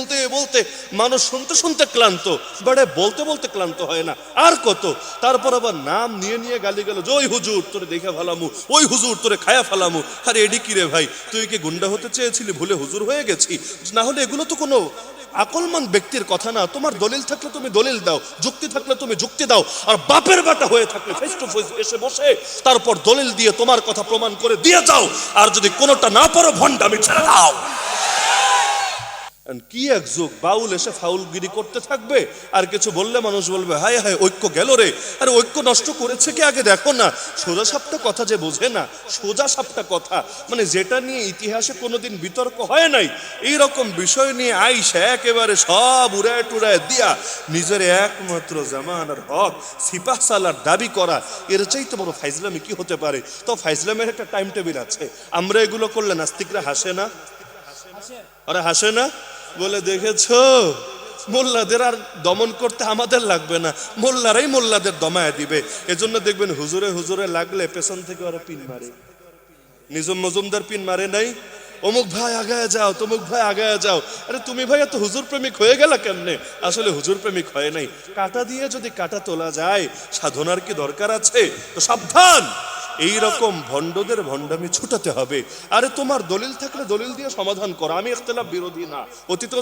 বলতে বলতে মানুষ শুনতে শুনতে ক্লান্ত। বাড়ে বলতে বলতে ক্লান্ত হয় না। আর কত? তারপর আবার নাম নিয়ে নিয়ে গালি গেল ওই হুজুর, তোরে দেখে ফেলামু। ওই হুজুর, তোরে খায়া ফেলামু। আরে, এডি কি রে ভাই? তুই কি গুন্ডা হতে চেয়েছিলি ভুলে হুজুর হয়ে গেছি? না হলে এগুলো তো কোনো আকলমান ব্যক্তির কথা না। তোমার দলিল থাকলে তুমি দলিল দাও, যুক্তি থাকলে তুমি যুক্তি দাও। আর বাপের বাটা হয়ে থাকলে ফেস টু ফেস এসে বসে, তারপর দলিল দিয়ে তোমার কথা প্রমাণ করে দিয়ে যাও। আর যদি কোনোটা না পারো, ভণ্ডামি ছেড়ে দাও। কি এক যুগ বাউল এসে ফাউলগিরি করতে থাকবে? আর কিছু বললে মানুষ বলবে হায় হায় ঐক্য গেল রে। আরে ঐক্য নষ্ট করেছে কি আগে? দেখো না সোজা সাপটা কথা যে বোঝে না সোজা সাপটা কথা। মানে যেটা নিয়ে ইতিহাসে কোনোদিন বিতর্ক হয় নাই এই রকম বিষয় নিয়ে আইসা একেবারে সব উড়ায় টুড়ায় দিয়া নিজের একমাত্র জামানার হক সিপাহ সালার দাবি করা। এর চাইতে বড় ফাইজলামি কি হতে পারে? তো ফাইজলামের একটা টাইম টেবিল আছে। আমরা এগুলো করলে নাস্তিকরা হাসে না। আরে হাসে না? বলে, দেখেছ? মোল্লাদের আর দমন করতে আমাদের লাগবে না। মোল্লারাই মোল্লাদের দমায় দিবে। এজন্য দেখবেন হুজুরে হুজুরে লাগলে পেছন থেকে ওরা পিন মারে। নিজম মজুমদার পিন মারে নাই? অমুক ভাই আগায় যাও, তমুক ভাই আগায় যাও। আরে তুমি ভাই এত হুজুর প্রেমিক হয়ে গেল কেমনে? আসলে হুজুর প্রেমিক হয় নাই। কাটা দিয়ে যদি কাটা তোলা যায়, সাধনার কি দরকার আছে? তো সাবধান! এই রকম ভণ্ডদের ভণ্ডামি ছুটাতে হবে। আরে তোমার দলিল থাকলে দলিল দিয়ে সমাধান করো। আমি ইখতলাফ বিরোধী না। অতীত